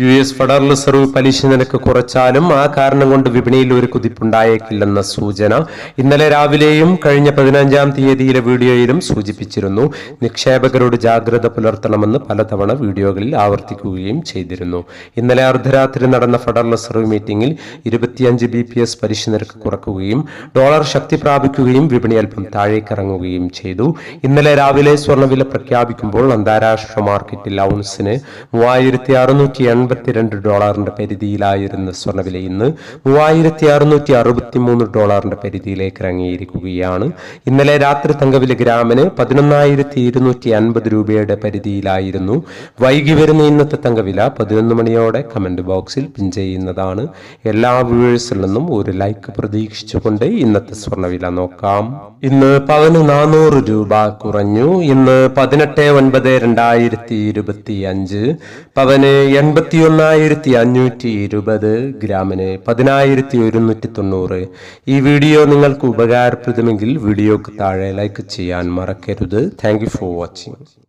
U S federal reserve പലിശ നിരക്ക് കുറച്ചാലും ആ കാരണം കൊണ്ട് വിപണിയിൽ ഒരു കുതിപ്പുണ്ടായേക്കില്ലെന്ന സൂചന ഇന്നലെ രാവിലെയും കഴിഞ്ഞ പതിനഞ്ചാം തീയതിയിലെ വീഡിയോയിലും സൂചിപ്പിച്ചിരുന്നു. നിക്ഷേപകരോട് ജാഗ്രത പുലർത്തണമെന്ന് പലതവണ വീഡിയോകളിൽ ആവർത്തിക്കുകയും ചെയ്തിരുന്നു. ഇന്നലെ അർദ്ധരാത്രി നടന്ന ഫെഡറൽ റിസർവ് മീറ്റിംഗിൽ ഇരുപത്തിയഞ്ച് ബി പി എസ് പലിശ നിരക്ക് കുറക്കുകയും ഡോളർ ശക്തി പ്രാപിക്കുകയും വിപണി അല്പം താഴേക്കിറങ്ങുകയും ചെയ്തു. ഇന്നലെ രാവിലെ സ്വർണവില പ്രഖ്യാപിക്കുമ്പോൾ അന്താരാഷ്ട്ര മാർക്കറ്റിൽ ഔൺസിന് മൂവായിരത്തി അറുന്നൂറ്റി എൺപത്തിരണ്ട് ഡോളറിന്റെ പരിധിയിലായിരുന്ന സ്വർണവില ഇന്ന് മൂവായിരത്തി അറുന്നൂറ്റി അറുപത്തി മൂന്ന് ഡോളറിന്റെ പരിധിയിലേക്ക് ഇറങ്ങിയിരിക്കുകയാണ്. ഇന്നലെ രാത്രി തങ്കവില ഗ്രാമിന് പതിനൊന്നായിരത്തി ഇരുന്നൂറ്റി അൻപത് രൂപയുടെ പരിധിയിലായിരുന്നു. വൈകി വരുന്ന ഇന്നത്തെ തങ്കവില പതിനൊന്ന് മണിയോടെ കമന്റ് ബോക്സിൽ പിൻ ചെയ്യുന്നതാണ്. എല്ലാ വ്യൂവേഴ്സിൽ നിന്നും ഒരു ലൈക്ക് പ്രതീക്ഷിച്ചുകൊണ്ട് ഇന്നത്തെ സ്വർണവില നോക്കാം. ഇന്ന് പവന് നാനൂറ് രൂപ കുറഞ്ഞു. ഇന്ന് പതിനെട്ട് ഒൻപത് രണ്ടായിരത്തി ഇരുപത്തി അഞ്ച് പവന് എൺപത്തി ഒന്നായിരത്തി അഞ്ഞൂറ്റി ഇരുപത് ഗ്രാമിന് പതിനായിരത്തി ഒരുന്നൂറ്റി തൊണ്ണൂറ് ഈ വീഡിയോ നിങ്ങൾക്ക് ഉപകാരപ്രദമെങ്കിൽ വീഡിയോക്ക് താഴെ ലൈക്ക് ചെയ്യാൻ മറക്കരുത്. Thank for watching